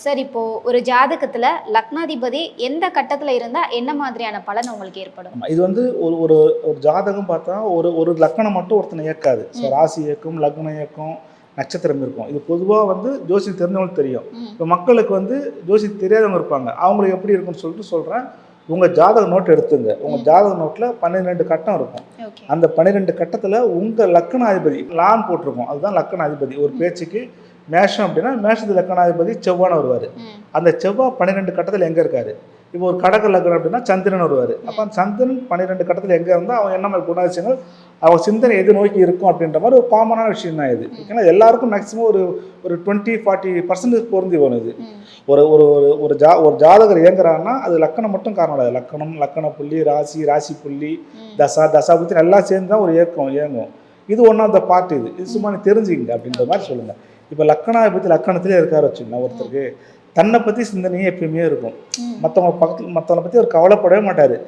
Sir இப்போ ஒரு ஜாதகத்துல லக்னாதிபதி எந்த கட்டத்துல இருந்தா என்ன மாதிரியான பலன் உங்களுக்கு ஏற்படும்? இது வந்து ஒரு ஒரு ஒரு ஜாதகம் பார்த்தா ஒரு ஒரு லக்கணம் மட்டும் ஒருத்தனை இயக்காது ஸோ ராசி இயக்கம் லக்னம் இயக்கம் நட்சத்திரம் இருக்கும். இது பொதுவாக வந்து ஜோசியம் தெரிஞ்சவங்களுக்கு தெரியும். இப்போ மக்களுக்கு வந்து ஜோசியம் தெரியாதவங்க இருப்பாங்க. அவங்களுக்கு எப்படி இருக்குன்னு சொல்லிட்டு சொல்கிறேன் உங்கள் ஜாதக நோட் எடுத்துங்க. உங்கள் ஜாதக நோட்டில் பன்னிரெண்டு கட்டம் இருக்கும். அந்த பன்னிரெண்டு கட்டத்தில் உங்கள் லக்கணாதிபதி லான் போட்டிருக்கும். அதுதான் லக்கணாதிபதி. ஒரு பேச்சுக்கு மேஷம் அப்படின்னா மேஷத்து லக்கணாதிபதி செவ்வான வருவார். அந்த செவ்வாய் பன்னிரெண்டு கட்டத்தில் எங்கே இருக்காரு? இப்போ ஒரு கடக லக்னம் அப்படின்னா சந்திரன் வருவார். அப்போ அந்த சந்திரன் பன்னிரெண்டு கட்டத்தில் எங்கே இருந்தால் அவன் என்ன மாதிரி குணாதிசயங்கள் அவன் சிந்தனை எது நோக்கி இருக்கும் அப்படின்ற மாதிரி ஒரு காமனான விஷயம் தான் இது. ஏன்னா எல்லாருக்கும் மேக்ஸிமம் ஒரு ஒரு டுவெண்ட்டி ஃபார்ட்டி பர்சன்டேஜ் பொருந்தி வரும் இது ஒரு ஒரு ஒரு- ஒரு ஜா ஒரு ஜாதகர் இயங்குறான்னா அது லக்கணம் மட்டும் காரணம் கிடையாது. லக்கணம் லக்கண புள்ளி ராசி ராசி புள்ளி. தசா தசா புத்தி எல்லாம் சேர்ந்து தான் ஒரு இயக்கம் இயங்கும். இது ஒன் ஆஃப் த பார்ட் இது. இது சும்மா தெரிஞ்சுங்க அப்படின்ற மாதிரி சொல்லுங்கள் இப்போ லக்கணாதிபதி லக்கணத்திலே இருக்காரு வச்சுக்கோங்க ஒருத்தருக்கு. தன்னை பற்றி சிந்தனையே எப்பயுமே இருக்கும். மற்றவங்க பக்கத்தில் மற்றவங்களை பற்றி அவர் கவலைப்படவே மாட்டார்.